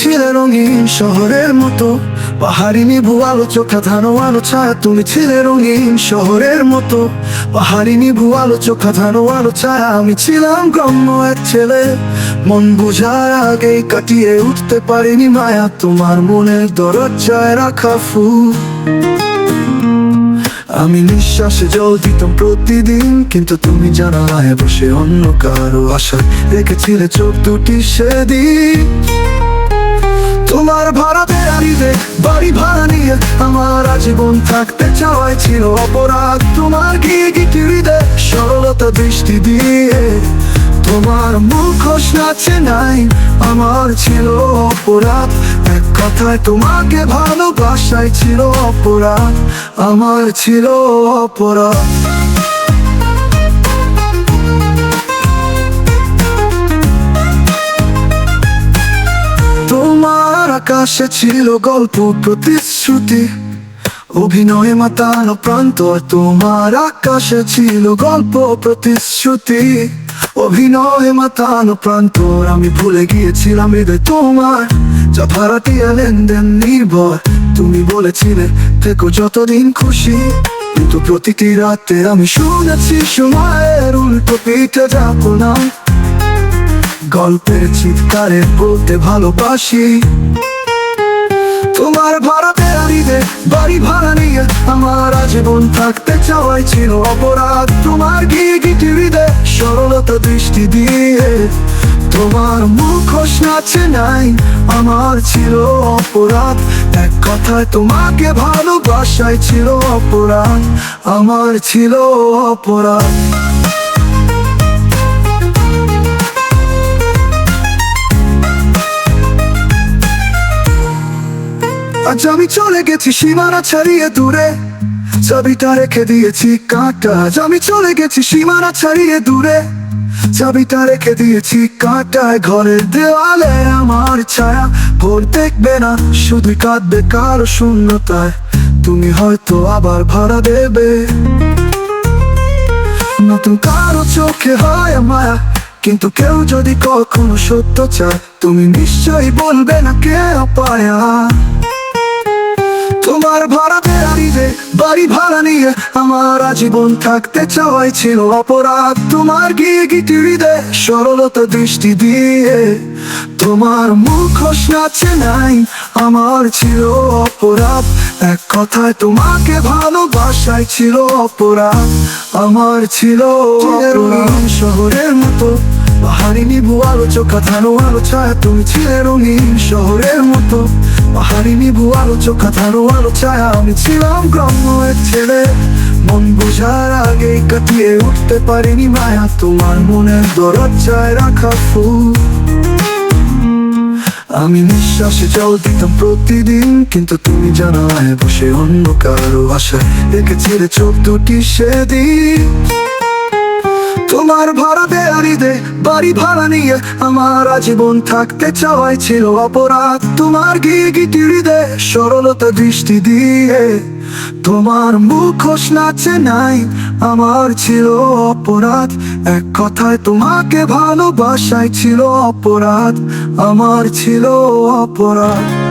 ছিলে রঙিন শহরের মতো। পাহাড়ি নিভু আলো, চোখা ধানো আলো, ছায়া, তুমি ছিলে রঙিন শহরের মতো। পাহাড়ি নিভু আলো, চোখা ধানো আলো, ছায়া, আমি ছিলাম গ্রাম্য এক ছেলে। মন বুঝার আগেই কাটিয়ে উঠতে পারিনি মায়া, তোমার মনের দরজায় রাখা ফুল। আমি নিঃশ্বাসে জল দিতাম প্রতিদিন, কিন্তু তুমি জানালায় বসে অন্য কারও আশা রেখেছিলে চোখ দুটি সেদিন। তোমার ভাড়া বেড়ারিতে বাড়ি ভাড়া নিয়ে আমার আজীবন থাকতে চাওয়াই ছিল অপরাধ। তোমার গিয়ে গিটিরিতে সরলতা দৃষ্টি দিয়ে? তোমার মুখোশ নাচে নাই, আমার ছিল অপরাধ। এক কথায় তোমাকে ভালোবাসাই ছিল অপরাধ, আমার ছিল অপরাধ। আকাশে ছিল গল্প, প্রতিশ্রুতি, অভিনয়ে মাতানো প্রান্ত তোমার আকাশে ছিল গল্প, প্রতিশ্রুতি, অভিনয়ে মাতানো প্রান্ত। আমি ভুলে গিয়েছিলাম হৃদয় তোমার যা ভাড়াটিয়া লেনদেন নির্ভর। তুমি বলেছিলে, থেকো যতদিন খুশি। কিন্তু প্রতিটি রাতে আমি শুনেছি, সময়ের উল্টো পিঠে যাব না। গল্পের চিৎকারে বলতে ভালোবাসি। তোমার ভাড়া বেড়ারিতে বাড়ি ভাড়া নিয়ে আমার আজীবন থাকতে চাওয়াই ছিল অপরাধ। তোমার গিয়ে গিটিরিতে সরলতা দৃষ্টি দিয়ে তোমার মুখোশ নাচে নাই, আমার ছিল অপরাধ। এক কথায় তোমাকে ভালোবাসাই ছিল অপরাধ, আমার ছিল অপরাধ। আজ আমি চলে গেছি সীমানা ছাড়িয়ে দূরে। চাবিটা রেখে দিয়েছি কাঁটা আজ আমি চলে গেছি সীমানা ছাড়িয়ে দূরে। চাবিটা রেখে দিয়েছি কাঁটায় ঘরের দেওয়ালে আমার ছায়া। ভোর দেখবে না, শুধু কাঁদবে কারও শূন্যতায়। তুমি হয়তো আবার ভাড়া দেবে। নতুন কারও চোখে হয় মায়া, কিন্তু কেউ যদি কখনো সত্য চায়, তুমি নিশ্চয়ই বলবে না কে পায়া বাড়ি ভাড়া নিয়ে আমার আজীবন থাকতে চাওয়াই ছিল অপরাধ। তোমার গিয়ে গিটিরিতে সরলতা দৃষ্টি দিয়ে। তোমার মুখোশ নাচে নাই আমার ছিল অপরাধ। এক কথায় তোমাকে ভালোবাসাই ছিল অপরাধ। আমার ছিল শহরের মতো নিভু আলো চোখা ধানো আলো ছায়া তুমি ছিলে রঙিন শহরের মতো। পাহাড়ি নিভু আলো চোখা ধানো আলো ছায়া, আমি ছিলাম গ্রাম্য এক ছেলে। মন বোঝার আগেই কাটিয়ে উঠতে পারিনি মায়া, তোমার মনের দরজায় রাখা ফুল। আমি নিঃশ্বাসে জল দিতাম প্রতিদিন, কিন্তু তুমি জানায় বসে অন্য কারও আশায়। রেখেছিলে চোখ দুটি সেদিন। তোমার ভাড়া বেয়ারিতে বাড়ি ভাড়া নিয়ে আমার আজীবন থাকতে চাওয়াই ছিল অপরাধ। তোমার গিয়ে দে সরলতা দৃষ্টি দিয়ে, তোমার মুখোশ নাচে নাই, আমার ছিল অপরাধ। এক কথায় তোমাকে ভালোবাসাই ছিল অপরাধ, আমার ছিল অপরাধ।